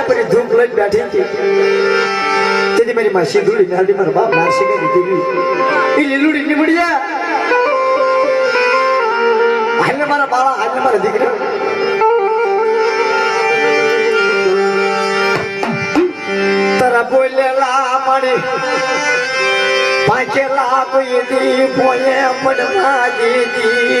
માસી પર ધૂપ લઈ બેઠી હતી. તેથી મારી માસી ધૂળી નાલી મારા બાપ મારશે કે દીધી એ લીલુડી નીમડી જા. હાલને મારા બાળા, હાલને મારા દીકરા. તારા બોલેલા મારી પાંચેલા કોઈ દી બોલે પણ મા દીદી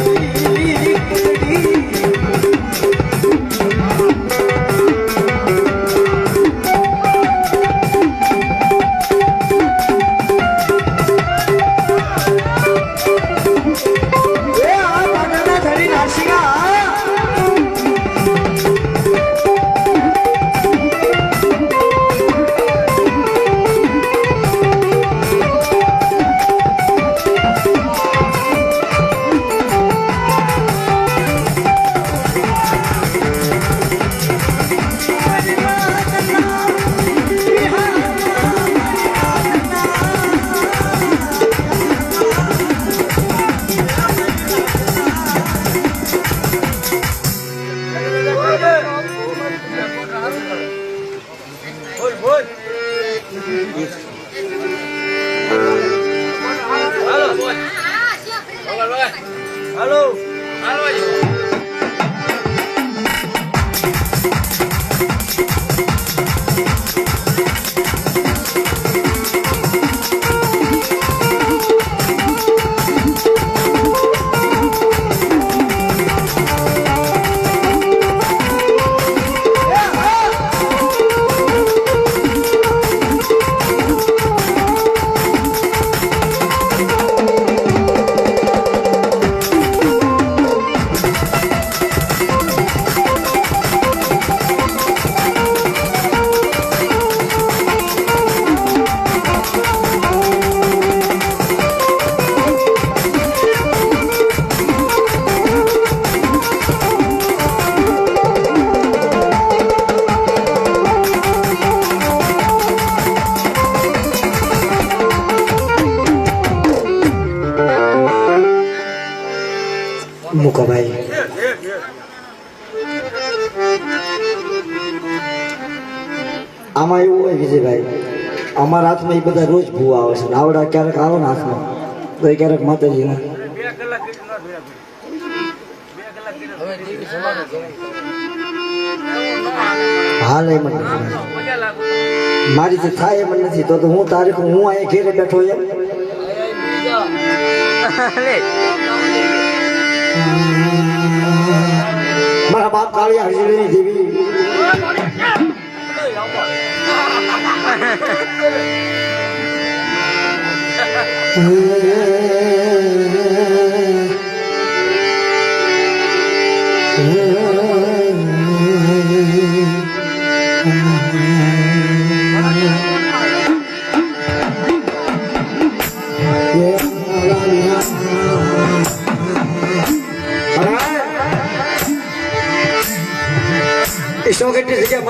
હાલો મુકાભાઈ આમાં એવું હોય વિજયભાઈ અમારા હાથમાં એ બધા રોજ ભૂવા આવે છે. આવડા ક્યારેક આવે ને હાથમાં. તો એ ક્યારેક માતાજીના. હાલ એ મને નથી. મારી જે થાય એ મને નથી. તો હું તારીખ, હું અહીંયા ઘેરે બેઠો એમ. મારા બાપ કાળિયા હરજીની દેવી સ્વાગતની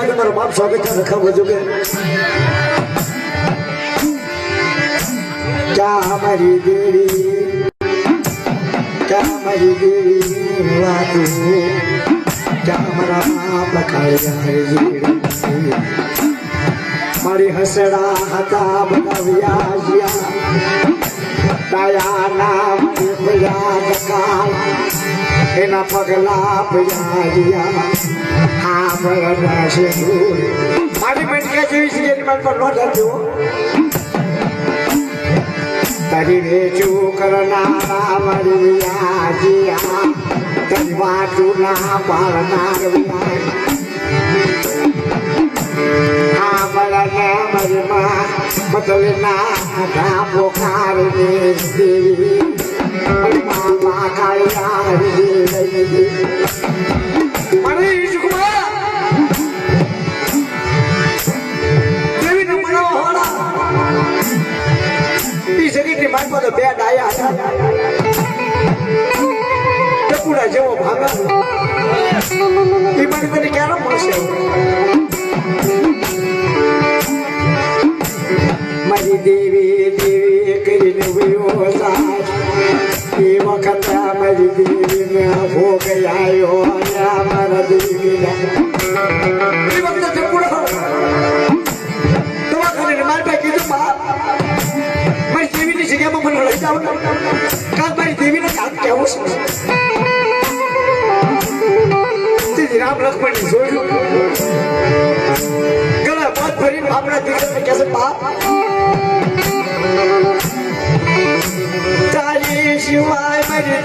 માટે મારો બાપ સ્વામી ત્યાં રખાવો જોગે ક્યાં મારી દેવી ક્યાં મારી દેવી વાતો ક્યાં મારા બાપ કાળિયા મારી. હસડા હતા, બધા વ્યાજ્યા. દયાના યાદ એના પગલા મારી બેટકા જેવી છે એની પર નો જજો તારી વેચું કરનારા મારી વિયાજિયા તારી વાચું ના પાડનાર વિયા આ બળના મરમા બદલના ઘા પોકાર દેવી. পারি હો ગયાયો અહીંયા મારા દીકરા. કીધું બા મારી દેવીની જગ્યામાં મને લઈ જાઓ કાલ મારી દેવીને કામ કેવું છે. રામ લક્ષ્મણ જોયું. ગળા પાત ભરીને બાપના દીકરાને કહેશે બાપ તારી શિવાય મારી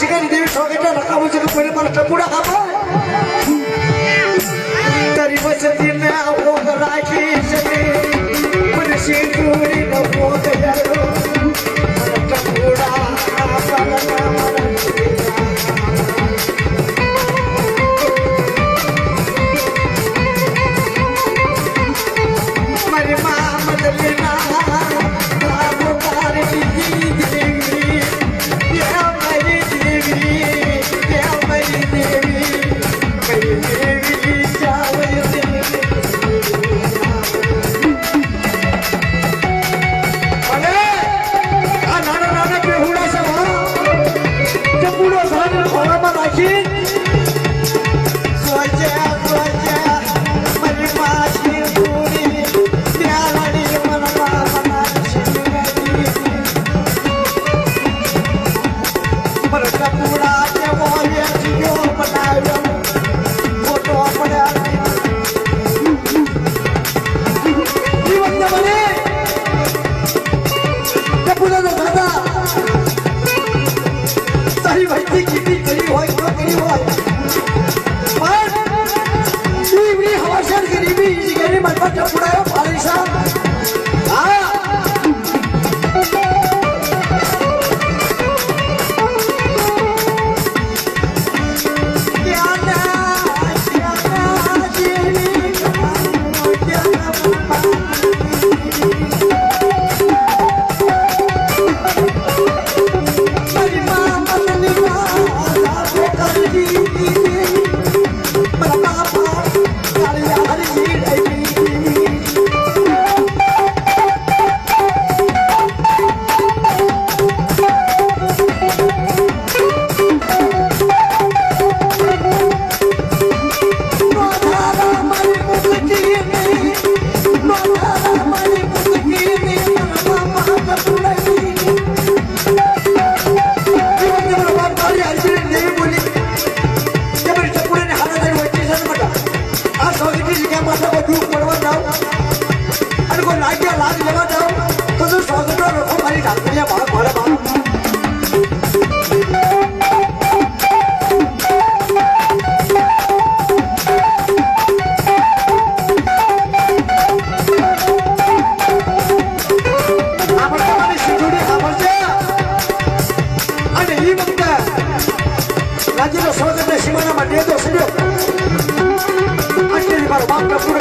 সেখানে দেবী সঙ্গে টাকা বলছে করে মানুষটা পুরা খাব। তারি বসে দিনে রাখি।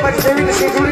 બાપ ટપુરે મારી દેવીને